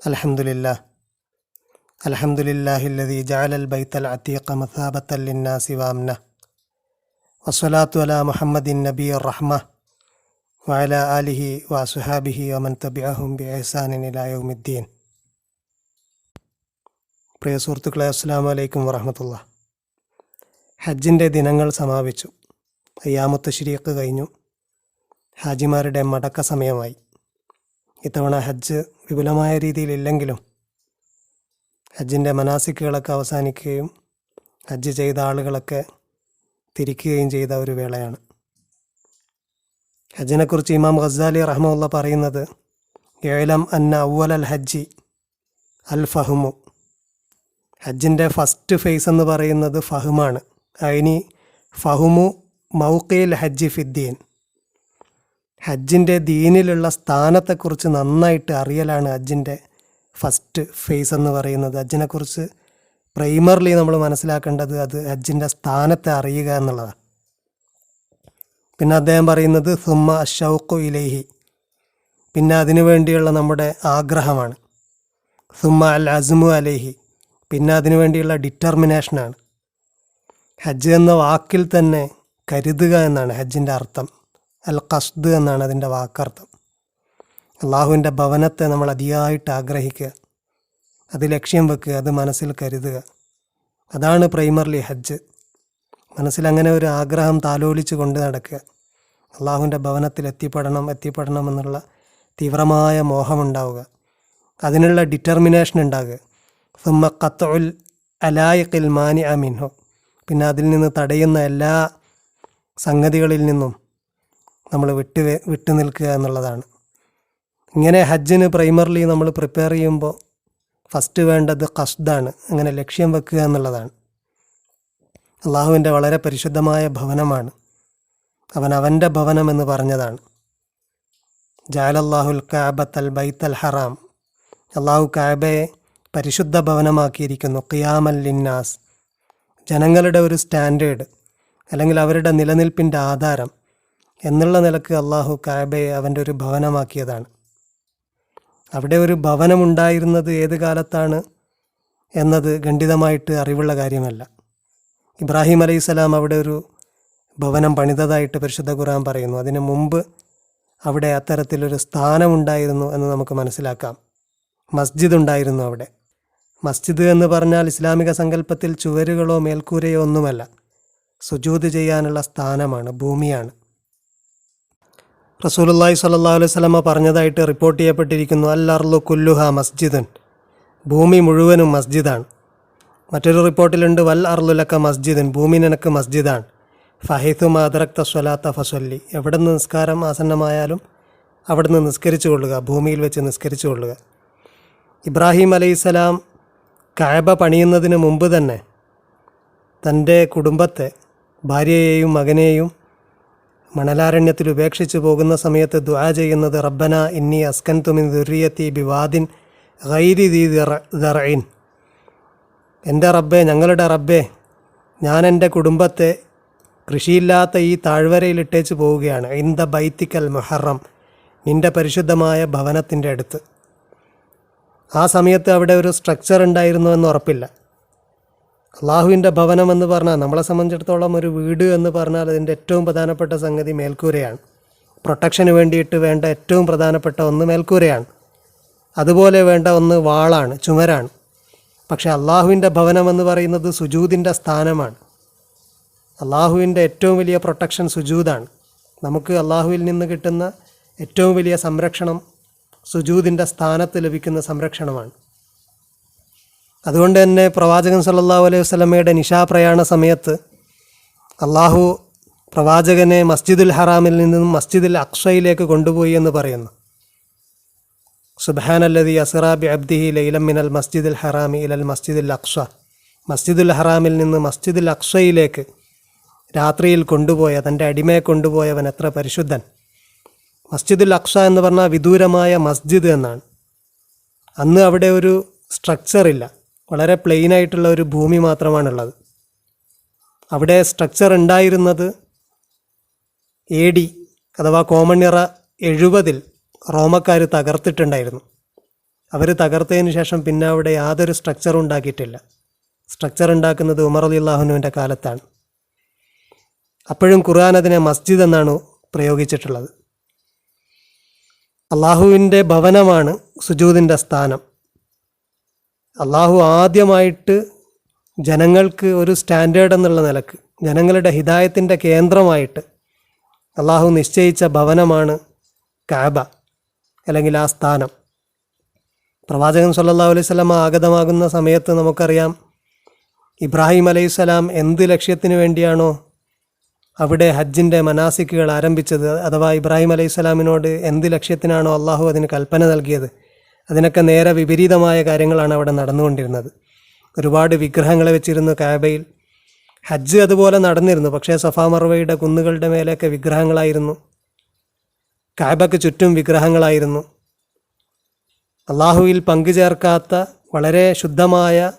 الحمد لله الحمد لله الذي جعل البيت العتيق مثابة للناس وأمنه والصلاة على محمد النبي الرحمة وعلى آله وأصحابه ومن تبعهم بإحسان إلى يوم الدين പ്രിയ സുഹൃത്തുക്കളെ അസ്സാം വലൈക്കും വറഹമത്തുള്ള ഹജ്ജിൻ്റെ ദിനങ്ങൾ സമാപിച്ചു അയ്യാമുത്ത ശരീക്ക് കഴിഞ്ഞു ഹാജിമാരുടെ മടക്ക സമയമായി ഇത്തവണ ഹജ്ജ് വിപുലമായ രീതിയിലില്ലെങ്കിലും ഹജ്ജിന്റെ മനാസിക്കുകളൊക്കെ അവസാനിക്കുകയും ഹജ്ജ് ചെയ്ത ആളുകളൊക്കെ തിരിക്കുകയും ചെയ്ത ഒരു വേളയാണ്. ഹജ്ജിനെക്കുറിച്ച് ഇമാം ഖസാലി റഹ്മുള്ള പറയുന്നത് ഏലം അന്ന അവൽ അൽ ഹജ്ജി അൽ ഫഹ്മു ഹജ്ജിന്റെ ഫസ്റ്റ് ഫേസ് എന്ന് പറയുന്നത് ഫഹ്മാണ്. അതിനി ഫഹുമു മൗക്കയിൽ ഹജ്ജി ഫിദ്ദീൻ. ഹജ്ജിന്റെ ദീനിലുള്ള സ്ഥാനത്തെക്കുറിച്ച് നന്നായിട്ട് അറിയലാണ് ഹജ്ജിന്റെ ഫസ്റ്റ് ഫേസ് എന്ന് പറയുന്നത്. ഹജ്ജിനെക്കുറിച്ച് പ്രൈമർലി നമ്മൾ മനസ്സിലാക്കേണ്ടത് അത് ഹജ്ജിന്റെ സ്ഥാനത്തെ അറിയുക എന്നുള്ളതാണ്. പിന്നെ അദ്ദേഹം പറയുന്നത് സുമ ഷൗഖു ഇലേഹി. പിന്നെ അതിനു വേണ്ടിയുള്ള നമ്മുടെ ആഗ്രഹമാണ്. സുമ അൽ അസ്മു അലേഹി. പിന്നെ അതിനു വേണ്ടിയുള്ള ഡിറ്റർമിനേഷനാണ് ഹജ്ജ് എന്ന വാക്കിൽ തന്നെ കരുതുക എന്നാണ് ഹജ്ജിന്റെ അർത്ഥം. അൽ ഖസ്ദ് എന്നാണ് അതിന്റെ വാക്കർത്ഥം. അള്ളാഹുവിന്റെ ഭവനത്തെ നമ്മൾ അതിയായിട്ട് ആഗ്രഹിക്കുക. അത് ലക്ഷ്യം വെക്കുക അത് മനസ്സിൽ കരുതുക. അതാണ് പ്രൈമർലി ഹജ്ജ്. മനസ്സിൽ അങ്ങനെ ഒരു ആഗ്രഹം താലോലിച്ച് കൊണ്ട് നടക്കുക. അള്ളാഹുവിന്റെ ഭവനത്തിൽ എത്തിപ്പെടണം എത്തിപ്പെടണം എന്നുള്ള തീവ്രമായ മോഹമുണ്ടാവുക. അതിനുള്ള ഡിറ്റർമിനേഷൻ ഉണ്ടാകുക. സുമ്മ ഖത്തുൽ അലായക്കിൽ മാനി അമിൻഹു പിന്നെ അതിൽ നിന്ന് തടയുന്ന എല്ലാ സംഗതികളിൽ നിന്നും നമ്മൾ വിട്ട് വിട്ടു നിൽക്കുക എന്നുള്ളതാണ്. ഇങ്ങനെ ഹജ്ജിന് പ്രൈമർലി നമ്മൾ പ്രിപ്പയർ ചെയ്യുമ്പോൾ ഫസ്റ്റ് വേണ്ടത് കസ്ദാണ് അങ്ങനെ ലക്ഷ്യം വെക്കുക എന്നുള്ളതാണ്. അള്ളാഹുവിന്റെ വളരെ പരിശുദ്ധമായ ഭവനമാണ്. അവൻ അവന്റെ ഭവനം എന്ന് പറഞ്ഞതാണ്. ജാലല്ലാഹുൽ ബൈത്ത് അൽ ഹറാം. അള്ളാഹു കാബയെ പരിശുദ്ധ ഭവനമാക്കിയിരിക്കുന്നു. ഖിയാമൽ ലിന്നാസ്. ജനങ്ങളുടെ ഒരു സ്റ്റാൻഡേർഡ്. അല്ലെങ്കിൽ അവരുടെ നിലനിൽപ്പിന്റെ ആധാരം. എന്നുള്ള നിലയ്ക്ക് അള്ളാഹു കാബയെ അവന്റെ ഒരു ഭവനമാക്കിയതാണ്. അവിടെ ഒരു ഭവനമുണ്ടായിരുന്നത് ഏത് കാലത്താണ് എന്നത് ഖണ്ഡിതമായിട്ട് അറിവുള്ള കാര്യമല്ല. ഇബ്രാഹിം അലൈഹി സ്വലാം അവിടെ ഒരു ഭവനം പണിതതായിട്ട് പരിശുദ്ധ ഖുറാൻ പറയുന്നു. അതിനു മുമ്പ് അവിടെ അത്തരത്തിലൊരു സ്ഥാനമുണ്ടായിരുന്നു എന്ന് നമുക്ക് മനസ്സിലാക്കാം. മസ്ജിദ് ഉണ്ടായിരുന്നു അവിടെ. മസ്ജിദ് എന്ന് പറഞ്ഞാൽ ഇസ്ലാമിക സങ്കല്പത്തിൽ ചുവരുകളോ മേൽക്കൂരയോ ഒന്നുമല്ല. സുജൂത് ചെയ്യാനുള്ള സ്ഥാനമാണ് ഭൂമിയാണ്. റസൂലുള്ളാഹി സ്വല്ലല്ലാഹു അലൈഹി വസല്ലമ പറഞ്ഞതായിട്ട് റിപ്പോർട്ട് ചെയ്യപ്പെട്ടിരിക്കുന്നു. അൽ അർലു കുല്ലുഹ മസ്ജിദൻ. ഭൂമി മുഴുവനും മസ്ജിദാണ്. മറ്റൊരു റിപ്പോർട്ടിലുണ്ട് വൽ അർലുലക്ക മസ്ജിദൻ. ഭൂമി നിനക്ക് മസ്ജിദാണ്. ഫഹൈത്തു മാദറക്ത സ്വലാത്ത ഫസ്വല്ലി എവിടെ നിന്ന് നിസ്കാരം ആസന്നമായാലും അവിടെ നിന്ന് നിസ്കരിച്ചു കൊള്ളുക ഭൂമിയിൽ വെച്ച് നിസ്കരിച്ചു കൊള്ളുക ഇബ്രാഹിം അലൈഹിസ്സലാം കായബ പണിയുന്നതിന് മുമ്പ് തന്നെ തന്റെ കുടുംബത്തെ ഭാര്യയെയും മകനെയും മണലാരണ്യത്തിൽ ഉപേക്ഷിച്ചു പോകുന്ന സമയത്ത് ദുആ ചെയ്യുന്നത് റബ്ബന ഇന്നി അസ്കൻ തുമിൻ ദുരിയത്തി ബിവാദിൻ ഗൈരി ദീ ദറയിൻ എന്റെ റബ്ബെ ഞങ്ങളുടെ റബ്ബെ ഞാൻ എന്റെ കുടുംബത്തെ കൃഷിയില്ലാത്ത ഈ താഴ്വരയിൽ ഇട്ടേച്ച് പോവുകയാണ്. ഇൻ ദ ബൈത്തിക്കൽ മുഹറം നിന്റെ പരിശുദ്ധമായ ഭവനത്തിന്റെ അടുത്ത്. ആ സമയത്ത് അവിടെ ഒരു സ്ട്രക്ചർ ഉണ്ടായിരുന്നു എന്ന് ഉറപ്പില്ല. അള്ളാഹുവിന്റെ ഭവനം എന്ന് പറഞ്ഞാൽ നമ്മളെ സംബന്ധിച്ചിടത്തോളം ഒരു വീട് എന്ന് പറഞ്ഞാൽ അതിന്റെ ഏറ്റവും പ്രധാനപ്പെട്ട സംഗതി മേൽക്കൂരയാണ്. പ്രൊട്ടക്ഷന് വേണ്ടിയിട്ട് വേണ്ട ഏറ്റവും പ്രധാനപ്പെട്ട ഒന്ന് മേൽക്കൂരയാണ്. അതുപോലെ വേണ്ട ഒന്ന് വാളാണ് ചുമരാണ്. പക്ഷേ അള്ളാഹുവിന്റെ ഭവനം എന്ന് പറയുന്നത് സുജൂതിന്റെ സ്ഥാനമാണ്. അള്ളാഹുവിന്റെ ഏറ്റവും വലിയ പ്രൊട്ടക്ഷൻ സുജൂതാണ്. നമുക്ക് അള്ളാഹുവിൽ നിന്ന് കിട്ടുന്ന ഏറ്റവും വലിയ സംരക്ഷണം സുജൂതിന്റെ സ്ഥാനത്ത് ലഭിക്കുന്ന സംരക്ഷണമാണ്. അതുകൊണ്ട് തന്നെ പ്രവാചകൻ സല്ലാ അലൈഹി വസല്ലമയുടെ നിശാപ്രയാണ സമയത്ത് അള്ളാഹു പ്രവാചകനെ മസ്ജിദുൽ ഹറാമിൽ നിന്നും മസ്ജിദുൽ അക്ഷയിലേക്ക് കൊണ്ടുപോയി എന്ന് പറയുന്നു. സുബാനല്ലതി അസറാബി അബ്ദിഹി ലൈലം മിനൽ മസ്ജിദുൽ ഹറാമി ഇലൽ മസ്ജിദുൽ അക്ഷ മസ്ജിദുൽ ഹറാമിൽ നിന്ന് മസ്ജിദുൽ അക്ഷയിലേക്ക് രാത്രിയിൽ കൊണ്ടുപോയ തന്റെ അടിമയെ കൊണ്ടുപോയവൻ എത്ര പരിശുദ്ധൻ. മസ്ജിദുൽ അക്ഷ എന്ന് പറഞ്ഞാൽ വിദൂരമായ മസ്ജിദ് എന്നാണ്. അന്ന് അവിടെ ഒരു സ്ട്രക്ചർ ഇല്ല. വളരെ പ്ലെയിൻ ആയിട്ടുള്ള ഒരു ഭൂമി മാത്രമാണുള്ളത്. അവിടെ സ്ട്രക്ചർ ഉണ്ടായിരുന്നത് എ ഡി അഥവാ കോമൺ ഇറ എഴുപതിൽ റോമക്കാർ തകർത്തിട്ടുണ്ടായിരുന്നു. അവർ തകർത്തതിന് ശേഷം പിന്നെ അവിടെ യാതൊരു സ്ട്രക്ചറും ഉണ്ടാക്കിയിട്ടില്ല. സ്ട്രക്ചർ ഉണ്ടാക്കുന്നത് ഉമർ അലി അള്ളാഹുനുവിന്റെ കാലത്താണ്. അപ്പോഴും ഖുർആൻ അതിനെ മസ്ജിദ് എന്നാണ് പ്രയോഗിച്ചിട്ടുള്ളത്. അള്ളാഹുവിന്റെ ഭവനമാണ് സുജൂദിന്റെ സ്ഥാനം. അള്ളാഹു ആദ്യമായിട്ട് ജനങ്ങൾക്ക് ഒരു സ്റ്റാൻഡേർഡ് എന്നുള്ള നിലയ്ക്ക് ജനങ്ങളുടെ ഹിതായത്തിന്റെ കേന്ദ്രമായിട്ട് അള്ളാഹു നിശ്ചയിച്ച ഭവനമാണ് കാബ അല്ലെങ്കിൽ ആ സ്ഥാനം. പ്രവാചകൻ സല്ലാ അലൈഹി സ്വലമ ആഗതമാകുന്ന സമയത്ത് നമുക്കറിയാം ഇബ്രാഹിം അലൈഹി സ്വലാം എന്ത് ലക്ഷ്യത്തിന് വേണ്ടിയാണോ അവിടെ ഹജ്ജിന്റെ മനാസിക്കുകൾ ആരംഭിച്ചത് അഥവാ ഇബ്രാഹിം അലൈഹി സ്വലാമിനോട് എന്ത് ലക്ഷ്യത്തിനാണോ അള്ളാഹു അതിന് കൽപ്പന നൽകിയത് അതിനൊക്കെ നേരെ വിപരീതമായ കാര്യങ്ങളാണ് അവിടെ നടന്നുകൊണ്ടിരുന്നത്. ഒരുപാട് വിഗ്രഹങ്ങളെ വെച്ചിരുന്നു കാബയിൽ. ഹജ്ജ് അതുപോലെ നടന്നിരുന്നു. പക്ഷേ സഫാ മർവയുടെ കുന്നുകളുടെ മേലെയൊക്കെ വിഗ്രഹങ്ങളായിരുന്നു. കാബയ്ക്ക് ചുറ്റും വിഗ്രഹങ്ങളായിരുന്നു. അള്ളാഹുവിൽ പങ്കുചേർക്കാത്ത വളരെ ശുദ്ധമായ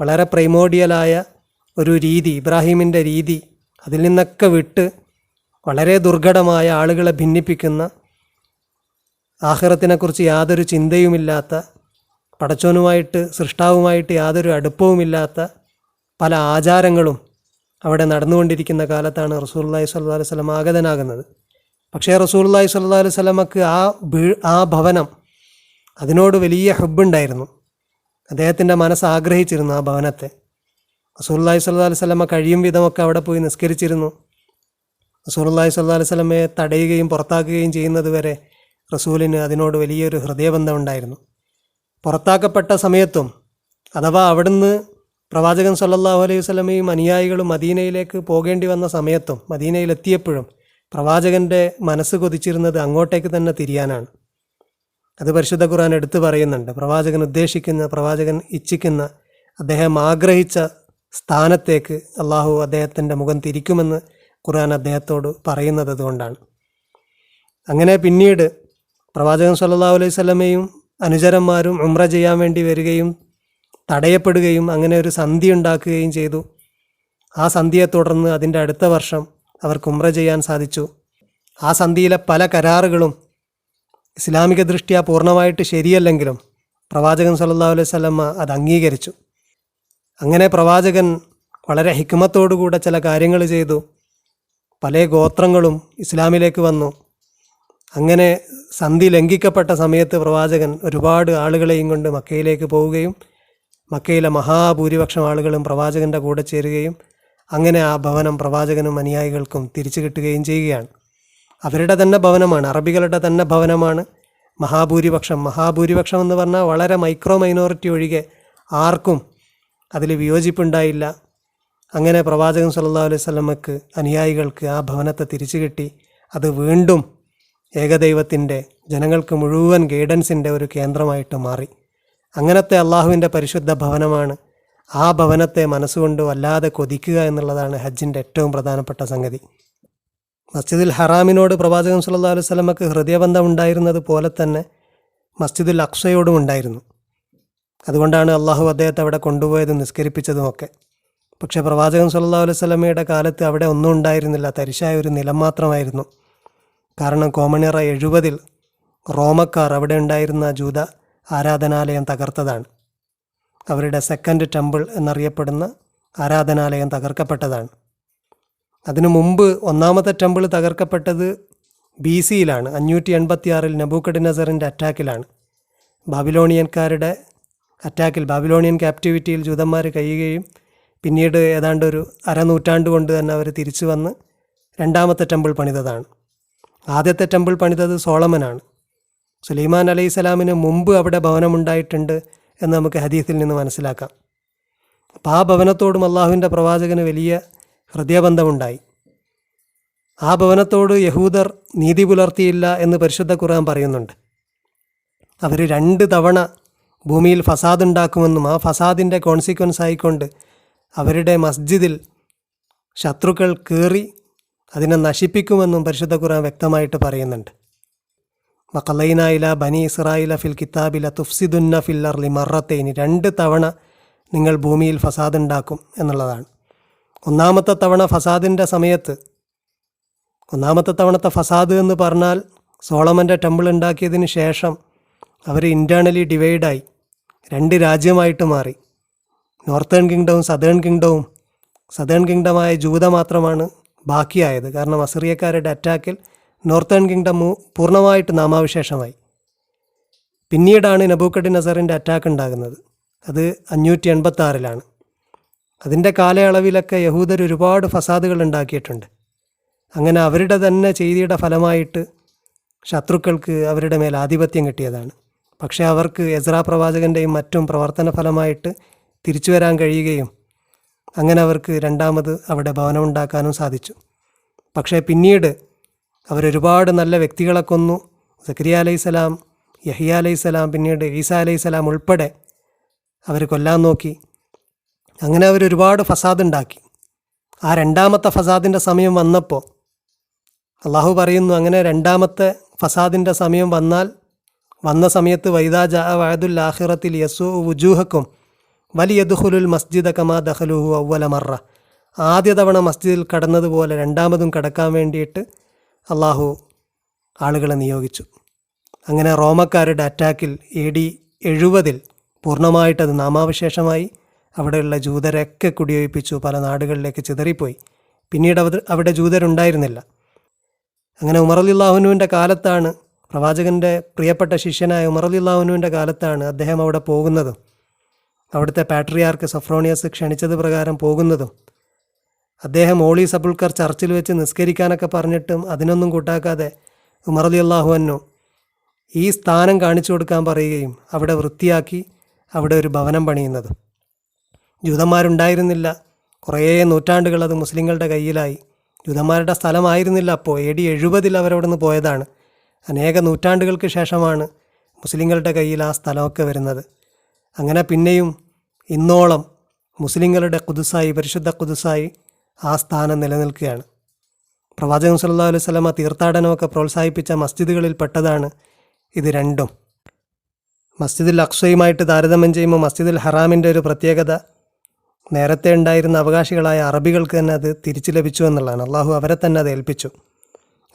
വളരെ പ്രൈമോഡിയലായ ഒരു രീതി ഇബ്രാഹീമിന്റെ രീതി അതിൽ നിന്നൊക്കെ വിട്ട് വളരെ ദുർഘടമായ ആളുകളെ ഭിന്നിപ്പിക്കുന്ന ആഹ്റത്തിനെക്കുറിച്ച് യാതൊരു ചിന്തയുമില്ലാത്ത പടച്ചോനുമായിട്ട് സൃഷ്ടാവുമായിട്ട് യാതൊരു അടുപ്പവുമില്ലാത്ത പല ആചാരങ്ങളും അവിടെ നടന്നുകൊണ്ടിരിക്കുന്ന കാലത്താണ് റസൂല്ലാഹി സ്വല്ലു അലൈഹി സ്വലം ആഗതനാകുന്നത്. പക്ഷേ റസൂല്ലാഹി സ്വല്ലു അലൈഹി സ്വലമക്ക് ആ ആ ഭവനം അതിനോട് വലിയ ഹുബുണ്ടായിരുന്നു അദ്ദേഹത്തിന്റെ മനസ്സ് ആഗ്രഹിച്ചിരുന്നു ആ ഭവനത്തെ. റസൂല്ലാഹി സ്വല്ലു അലൈഹി സ്വലമ കഴിയും വിധമൊക്കെ അവിടെ പോയി നിസ്കരിച്ചിരുന്നു. റസൂലുള്ളാഹി സ്വല്ലല്ലാഹി അലൈഹി വസല്ലമയെ തടയുകയും പുറത്താക്കുകയും ചെയ്യുന്നത് വരെ റസൂലിന് അതിനോട് വലിയൊരു ഹൃദയബന്ധമുണ്ടായിരുന്നു. പുറത്താക്കപ്പെട്ട സമയത്തും അഥവാ അവിടുന്ന് പ്രവാചകൻ സല്ലാഹു അലൈഹി വസ്ലമയും അനുയായികളും മദീനയിലേക്ക് പോകേണ്ടി വന്ന സമയത്തും മദീനയിലെത്തിയപ്പോഴും പ്രവാചകന്റെ മനസ്സ് കൊതിച്ചിരുന്നത് അങ്ങോട്ടേക്ക് തന്നെ തിരിയാനാണ്. അത് പരിശുദ്ധ ഖുർആൻ എടുത്തു പറയുന്നുണ്ട്. പ്രവാചകൻ ഉദ്ദേശിക്കുന്ന പ്രവാചകൻ ഇച്ഛിക്കുന്ന അദ്ദേഹം ആഗ്രഹിച്ച സ്ഥാനത്തേക്ക് അള്ളാഹു അദ്ദേഹത്തിന്റെ മുഖം തിരിക്കുമെന്ന് ഖുർആൻ അദ്ദേഹത്തോട് പറയുന്നത് അതുകൊണ്ടാണ്. അങ്ങനെ പിന്നീട് പ്രവാചകൻ സല്ലാ അലൈഹി സ്വലമയും അനുചരന്മാരും ഉമ്ര ചെയ്യാൻ വേണ്ടി വരികയും തടയപ്പെടുകയും അങ്ങനെ ഒരു സന്ധി ഉണ്ടാക്കുകയും ചെയ്തു. ആ സന്ധിയെ തുടർന്ന് അതിന്റെ അടുത്ത വർഷം അവർക്ക് ഉമ്ര ചെയ്യാൻ സാധിച്ചു. ആ സന്ധിയിലെ പല കരാറുകളും ഇസ്ലാമിക ദൃഷ്ടിയാ പൂർണമായിട്ട് ശരിയല്ലെങ്കിലും പ്രവാചകൻ സല്ലാ അലൈഹി സ്വലമ്മ അത് അംഗീകരിച്ചു. അങ്ങനെ പ്രവാചകൻ വളരെ ഹിക്മത്തോടുകൂടെ ചില കാര്യങ്ങൾ ചെയ്തു. പല ഗോത്രങ്ങളും ഇസ്ലാമിലേക്ക് വന്നു. അങ്ങനെ സന്ധി ലംഘിക്കപ്പെട്ട സമയത്ത് പ്രവാചകൻ ഒരുപാട് ആളുകളെയും കൊണ്ട് മക്കയിലേക്ക് പോവുകയും മക്കയിലെ മഹാഭൂരിപക്ഷം ആളുകളും പ്രവാചകന്റെ കൂടെ ചേരുകയും അങ്ങനെ ആ ഭവനം പ്രവാചകനും അനുയായികൾക്കും തിരിച്ചു കിട്ടുകയും ചെയ്യുകയാണ്. അവരുടെ തന്നെ ഭവനമാണ് അറബികളുടെ തന്നെ ഭവനമാണ്. മഹാഭൂരിപക്ഷം മഹാഭൂരിപക്ഷം എന്ന് പറഞ്ഞാൽ വളരെ മൈക്രോ മൈനോറിറ്റി ഒഴികെ ആർക്കും അതിൽ വിയോജിപ്പുണ്ടായില്ല. അങ്ങനെ പ്രവാചകൻ സല്ലാ അലൈഹി വസല്ലമക്ക് അനുയായികൾക്ക് ആ ഭവനത്തെ തിരിച്ചു കിട്ടി. അത് വീണ്ടും ഏകദൈവത്തിന്റെ ജനങ്ങൾക്ക് മുഴുവൻ ഗൈഡൻസിന്റെ ഒരു കേന്ദ്രമായിട്ട് മാറി. അങ്ങനത്തെ അള്ളാഹുവിന്റെ പരിശുദ്ധ ഭവനമാണ് ആ ഭവനത്തെ മനസ്സുകൊണ്ട് വല്ലാതെ കൊതിക്കുക എന്നുള്ളതാണ് ഹജ്ജിന്റെ ഏറ്റവും പ്രധാനപ്പെട്ട സംഗതി. മസ്ജിദുൽ ഹറാമിനോട് പ്രവാചകൻ സല്ലല്ലാഹു അലൈഹി വസല്ലമക്ക് ഹൃദയബന്ധം ഉണ്ടായിരുന്നത് പോലെ തന്നെ മസ്ജിദുൽ അക്ഷയോടും ഉണ്ടായിരുന്നു. അതുകൊണ്ടാണ് അള്ളാഹു അദ്ദേഹത്തെ അവിടെ കൊണ്ടുപോയതും നിസ്കരിപ്പിച്ചതുമൊക്കെ. പക്ഷേ പ്രവാചകൻ സല്ലല്ലാഹു അലൈഹി വസല്ലമയുടെ കാലത്ത് അവിടെ ഒന്നും ഉണ്ടായിരുന്നില്ല. തരിശായ ഒരു നിലം മാത്രമായിരുന്നു. കാരണം കോമണിയറ എഴുപതിൽ റോമക്കാർ അവിടെ ഉണ്ടായിരുന്ന ജൂത ആരാധനാലയം തകർത്തതാണ്. അവരുടെ സെക്കൻഡ് ടെമ്പിൾ എന്നറിയപ്പെടുന്ന ആരാധനാലയം തകർക്കപ്പെട്ടതാണ്. അതിനു മുമ്പ് ഒന്നാമത്തെ ടെമ്പിൾ തകർക്കപ്പെട്ടത് ബി സിയിലാണ്. അഞ്ഞൂറ്റി എൺപത്തി ആറിൽ അറ്റാക്കിലാണ് ബാബിലോണിയൻകാരുടെ അറ്റാക്കിൽ ബാബിലോണിയൻ ക്യാപ്റ്റിവിറ്റിയിൽ ജൂതന്മാർ കഴിയുകയും പിന്നീട് ഏതാണ്ട് ഒരു അരനൂറ്റാണ്ട് കൊണ്ട് തന്നെ അവർ തിരിച്ചു വന്ന് രണ്ടാമത്തെ ടെമ്പിൾ പണിതതാണ്. ആദ്യത്തെ ടെമ്പിൾ പണിതത് സോളമനാണ്. സുലൈമാൻ അലൈഹി സ്വലാമിന് മുമ്പ് അവിടെ ഭവനമുണ്ടായിട്ടുണ്ട് എന്ന് നമുക്ക് ഹദീസിൽ നിന്ന് മനസ്സിലാക്കാം. അപ്പോൾ ആ ഭവനത്തോടും അള്ളാഹുവിന്റെ പ്രവാചകന് വലിയ ഹൃദയബന്ധമുണ്ടായി. ആ ഭവനത്തോട് യഹൂദർ നീതി പുലർത്തിയില്ല എന്ന് പരിശുദ്ധ ഖുർആൻ പറയുന്നുണ്ട്. അവർ രണ്ട് തവണ ഭൂമിയിൽ ഫസാദ് ഉണ്ടാക്കുമെന്നും ആ ഫസാദിന്റെ കോൺസിക്വൻസ് ആയിക്കൊണ്ട് അവരുടെ മസ്ജിദിൽ ശത്രുക്കൾ കയറി അതിനെ നശിപ്പിക്കുമെന്നും പരിശുദ്ധ ഖുർആൻ വ്യക്തമായിട്ട് പറയുന്നുണ്ട്. മക്കലൈനായില ബനി ഇസ്രായില ഫിൽ കിതാബില തുഫ്സിദുന്ന ഫിൽ അർലി മറത്തേനി. രണ്ട് തവണ നിങ്ങൾ ഭൂമിയിൽ ഫസാദ് ഉണ്ടാക്കും എന്നുള്ളതാണ്. ഒന്നാമത്തെ തവണ ഫസാദിന്റെ സമയത്ത് ഒന്നാമത്തെ തവണത്തെ ഫസാദ് എന്ന് പറഞ്ഞാൽ സോളമന്റെ ടെമ്പിൾ ഉണ്ടാക്കിയതിന് ശേഷം അവർ ഇന്റേർണലി ഡിവൈഡായി. രണ്ട് രാജ്യമായിട്ട് മാറി. നോർത്തേൺ കിങ്ഡവും സതേൺ കിങ്ഡവും സതേൺ കിങ്ഡമായ ജൂത മാത്രമാണ് ബാക്കിയായത്. കാരണം അസിറിയക്കാരുടെ അറ്റാക്കിൽ നോർത്തേൺ കിങ്ഡം പൂർണമായിട്ട് നാമാവിശേഷമായി. പിന്നീടാണ് നബൂക്കട്ടി നസറിന്റെ അറ്റാക്ക് ഉണ്ടാകുന്നത്. അത് അഞ്ഞൂറ്റി എൺപത്തി ആറിലാണ് അതിന്റെ കാലയളവിലൊക്കെ യഹൂദർ ഒരുപാട് ഫസാദുകൾ ഉണ്ടാക്കിയിട്ടുണ്ട്. അങ്ങനെ അവരുടെ തന്നെ ചെയ്തിയുടെ ഫലമായിട്ട് ശത്രുക്കൾക്ക് അവരുടെ മേൽ ആധിപത്യം കിട്ടിയതാണ്. പക്ഷേ അവർക്ക് എസ്രാ പ്രവാചകന്റെയും മറ്റും പ്രവർത്തന ഫലമായിട്ട് തിരിച്ചു വരാൻ കഴിയുകയും അങ്ങനെ അവർക്ക് രണ്ടാമത് അവിടെ ഭവനം ഉണ്ടാക്കാനും സാധിച്ചു. പക്ഷേ പിന്നീട് അവരൊരുപാട് നല്ല വ്യക്തികളെ കൊന്നു. സക്രിയ അലൈഹിസ്സലാം യഹിയ അലൈഹിസ്സലാം പിന്നീട് ഈസ അലൈഹിസ്സലാം ഉൾപ്പെടെ അവർ കൊല്ലാൻ നോക്കി. അങ്ങനെ അവരൊരുപാട് ഫസാദ് ഉണ്ടാക്കി. ആ രണ്ടാമത്തെ ഫസാദിന്റെ സമയം വന്നപ്പോൾ അള്ളാഹു പറയുന്നു അങ്ങനെ രണ്ടാമത്തെ ഫസാദിന്റെ സമയം വന്നാൽ വന്ന സമയത്ത് വൈദാ ജാ വയദുൽ യസു വുജൂഹക്കും വലിയ ദുഹുലുൽ മസ്ജിദ കമാ ദഹലുഹു അവല മറ. ആദ്യ തവണ മസ്ജിദിൽ കടന്നതുപോലെ രണ്ടാമതും കടക്കാൻ വേണ്ടിയിട്ട് അള്ളാഹു ആളുകളെ നിയോഗിച്ചു. അങ്ങനെ റോമക്കാരുടെ അറ്റാക്കിൽ എ ഡി എഴുപതിൽ പൂർണമായിട്ടത് നാമാവശേഷമായി അവിടെയുള്ള ജൂതരൊക്കെ കുടിയൊഴിപ്പിച്ചു പല നാടുകളിലേക്ക് ചിതറിപ്പോയി. പിന്നീട് അവർ അവിടെ ജൂതരുണ്ടായിരുന്നില്ല. അങ്ങനെ ഉമർ അലിള്ളാഹുനുവിന്റെ കാലത്താണ് പ്രവാചകന്റെ പ്രിയപ്പെട്ട ശിഷ്യനായ ഉമർ അലിള്ളാഹുനുവിന്റെ കാലത്താണ് അദ്ദേഹം അവിടെ പോകുന്നതും. അവിടുത്തെ പാട്രിയാർക്ക് സഫ്രോണിയസ് ക്ഷണിച്ചത് പ്രകാരം പോകുന്നതും അദ്ദേഹം ഓളി സബുൾക്കർ ചർച്ചിൽ വെച്ച് നിസ്കരിക്കാനൊക്കെ പറഞ്ഞിട്ടും അതിനൊന്നും കൂട്ടാക്കാതെ ഉമർ അള്ളാഹുവന്നു ഈ സ്ഥാനം കാണിച്ചു കൊടുക്കാൻ പറയുകയും അവിടെ വൃത്തിയാക്കി അവിടെ ഒരു ഭവനം പണിയുന്നത്. ജൂതന്മാരുണ്ടായിരുന്നില്ല. കുറേ നൂറ്റാണ്ടുകൾ അത് മുസ്ലിങ്ങളുടെ കയ്യിലായി. ജൂതന്മാരുടെ സ്ഥലമായിരുന്നില്ല. അപ്പോൾ എ ഡി എഴുപതിൽ അവരവിടെ നിന്ന് പോയതാണ്. അനേക നൂറ്റാണ്ടുകൾക്ക് ശേഷമാണ് മുസ്ലിങ്ങളുടെ കയ്യിൽ ആ സ്ഥലമൊക്കെ വരുന്നത്. അങ്ങനെ പിന്നെയും ഇന്നോളം മുസ്ലിങ്ങളുടെ കുതുസായി പരിശുദ്ധ കുതുസായി ആ സ്ഥാനം നിലനിൽക്കുകയാണ്. പ്രവാചകൻ സല്ലാ അലൈഹി വസല്ലമ തീർത്ഥാടനമൊക്കെ പ്രോത്സാഹിപ്പിച്ച മസ്ജിദുകളിൽ പെട്ടതാണ് ഇത് രണ്ടും. മസ്ജിദുൽ അക്സയുമായിട്ട് താരതമ്യം ചെയ്യുമ്പോൾ മസ്ജിദുൽ ഹറാമിന്റെ ഒരു പ്രത്യേകത നേരത്തെ ഉണ്ടായിരുന്ന അവകാശികളായ അറബികൾക്ക് തന്നെ അത് തിരിച്ചു ലഭിച്ചു എന്നുള്ളതാണ്. അള്ളാഹു അവരെ തന്നെ അത് ഏൽപ്പിച്ചു.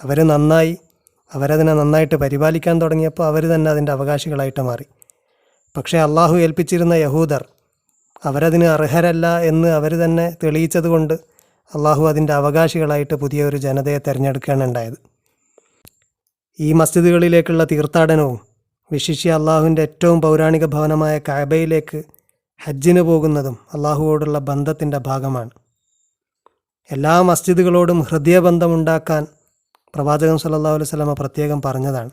അവർ നന്നായി അവരതിനെ നന്നായിട്ട് പരിപാലിക്കാൻ തുടങ്ങിയപ്പോൾ അവർ തന്നെ അതിന്റെ അവകാശികളായിട്ട് മാറി. പക്ഷേ അള്ളാഹു ഏൽപ്പിച്ചിരുന്ന യഹൂദർ അവരതിന് അർഹരല്ല എന്ന് അവർ തന്നെ തെളിയിച്ചതുകൊണ്ട് അള്ളാഹു അതിന്റെ അവകാശികളായിട്ട് പുതിയൊരു ജനതയെ തിരഞ്ഞെടുക്കുകയാണ് ഉണ്ടായത്. ഈ മസ്ജിദുകളിലേക്കുള്ള തീർത്ഥാടനവും വിശിഷ്യ അള്ളാഹുവിന്റെ ഏറ്റവും പൗരാണിക ഭവനമായ കാബയിലേക്ക് ഹജ്ജിന് പോകുന്നതും അള്ളാഹുവോടുള്ള ബന്ധത്തിന്റെ ഭാഗമാണ്. എല്ലാ മസ്ജിദുകളോടും ഹൃദയബന്ധമുണ്ടാക്കാൻ പ്രവാചകൻ സല്ലാ അലൈഹി വസല്ലമ പ്രത്യേകം പറഞ്ഞതാണ്.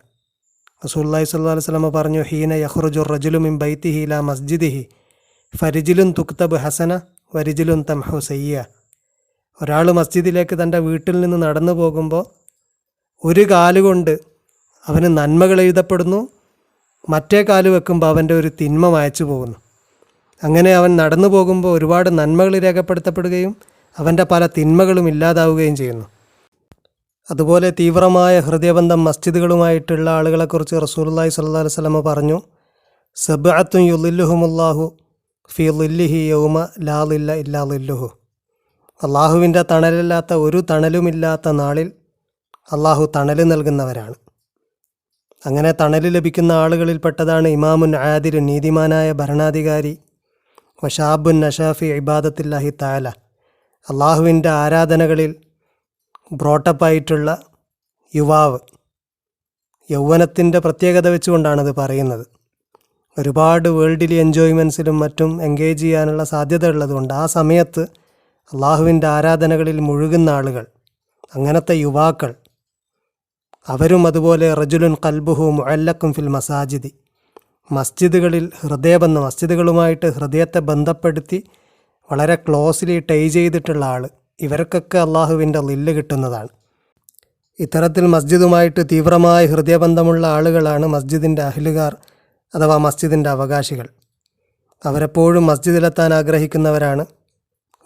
റസൂല്ലാഹി സ്വല്ലല്ലാഹു അലൈഹി വസല്ലമ പറഞ്ഞു ഹീന റജുലു മിൻ ബൈത്തിഹി ഇലാ മസ്ജിദിഹി ഫരിജിലുൻ തുക്തബ് ഹസന വരിജിലുൻ തംഹു സയ്യ. ഒരാൾ മസ്ജിദിലേക്ക് തന്റെ വീട്ടിൽ നിന്ന് നടന്നു പോകുമ്പോൾ ഒരു കാലുകൊണ്ട് അവന് നന്മകൾ എഴുതപ്പെടുന്നു മറ്റേ കാൽ വെക്കുമ്പോൾ അവന്റെ ഒരു തിന്മ മായച്ചു പോകുന്നു. അങ്ങനെ അവൻ നടന്നു പോകുമ്പോൾ ഒരുപാട് നന്മകൾ രേഖപ്പെടുത്തപ്പെടുകയും അവന്റെ പല തിന്മകളും ഇല്ലാതാവുകയും ചെയ്യുന്നു. അതുപോലെ തീവ്രമായ ഹൃദയബന്ധം മസ്ജിദുകളുമായിട്ടുള്ള ആളുകളെക്കുറിച്ച് സ്വല്ലല്ലാഹു അലൈഹി വസല്ലമ പറഞ്ഞു സബ്അത്തുൻ യുളില്ലുഹുമുല്ലാഹു ഫി ലില്ലിഹി യൗമ ലാ ലില്ല ഇല്ലാ ലില്ലുഹു. അള്ളാഹുവിന്റെ തണലില്ലാത്ത ഒരു തണലുമില്ലാത്ത നാളിൽ അള്ളാഹു തണൽ നൽകുന്നവരാണ്. അങ്ങനെ തണൽ ലഭിക്കുന്ന ആളുകളിൽപ്പെട്ടതാണ് ഇമാമുൻ ആദിർ നീതിമാനായ ഭരണാധികാരി വഷാബുൻ നഷാഫി ഇബാദത്തില്ലാഹി താല അള്ളാഹുവിന്റെ ആരാധനകളിൽ ബ്രോട്ടപ്പായിട്ടുള്ള യുവാവ് യൗവനത്തിന്റെ പ്രത്യേകത വെച്ചുകൊണ്ടാണത് പറയുന്നത്. ഒരുപാട് വേൾഡിലി എൻജോയ്മെൻസിലും മറ്റും എൻഗേജ് ചെയ്യാനുള്ള സാധ്യത ഉള്ളതുകൊണ്ട് ആ സമയത്ത് അള്ളാഹുവിന്റെ ആരാധനകളിൽ മുഴുകുന്ന ആളുകൾ അങ്ങനത്തെ യുവാക്കൾ അവരും അതുപോലെ റജുലുൻ കൽബുഹു മുഅല്ലക്കും ഫിൽ മസാജിദി മസ്ജിദുകളിൽ ഹൃദയബന്ധം മസ്ജിദുകളുമായിട്ട് ഹൃദയത്തെ ബന്ധപ്പെടുത്തി വളരെ ക്ലോസ്ലി ടൈ ചെയ്തിട്ടുള്ള ആൾ ഇവർക്കൊക്കെ അള്ളാഹുവിന്റെ ലില്ല് കിട്ടുന്നതാണ്. ഇത്തരത്തിൽ മസ്ജിദുമായിട്ട് തീവ്രമായ ഹൃദയബന്ധമുള്ള ആളുകളാണ് മസ്ജിദിന്റെ അഹിലുകാർ അഥവാ മസ്ജിദിന്റെ അവകാശികൾ. അവരെപ്പോഴും മസ്ജിദിലെത്താൻ ആഗ്രഹിക്കുന്നവരാണ്.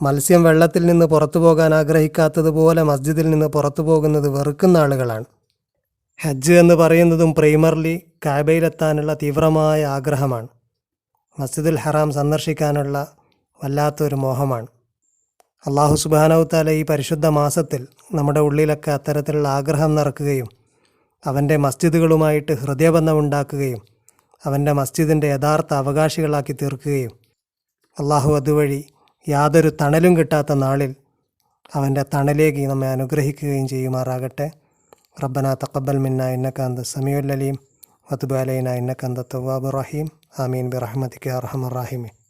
മത്സ്യം വെള്ളത്തിൽ നിന്ന് പുറത്തു പോകാൻ ആഗ്രഹിക്കാത്തതുപോലെ മസ്ജിദിൽ നിന്ന് പുറത്തു പോകുന്നത് വെറുക്കുന്ന ആളുകളാണ്. ഹജ്ജ് എന്ന് പറയുന്നതും പ്രൈമർലി കാബയിലെത്താനുള്ള തീവ്രമായ ആഗ്രഹമാണ്. മസ്ജിദുൽ ഹറാം സന്ദർശിക്കാനുള്ള വല്ലാത്തൊരു മോഹമാണ്. അള്ളാഹു സുബാനവുത്താല ഈ പരിശുദ്ധ മാസത്തിൽ നമ്മുടെ ഉള്ളിലൊക്കെ അത്തരത്തിലുള്ള ആഗ്രഹം നിറക്കുകയും അവന്റെ മസ്ജിദുകളുമായിട്ട് ഹൃദയബന്ധമുണ്ടാക്കുകയും അവന്റെ മസ്ജിദിന്റെ യഥാർത്ഥ അവകാശികളാക്കി തീർക്കുകയും അള്ളാഹു അതുവഴി യാതൊരു തണലും കിട്ടാത്ത നാളിൽ അവന്റെ തണലേക്ക് നമ്മെ അനുഗ്രഹിക്കുകയും ചെയ്യുമാറാകട്ടെ. റബ്ബന തക്കബൽ മിന്ന ഇന്നക സമിയുല്ലലീം സമീഉൽ അലീം വതുബ് അലൈന ഇന്നക അന്ത തവ്വാബുർ റഹീം. ആമീൻ. ബിറഹ്മതിക യാ അർഹമർ റഹീമീൻ.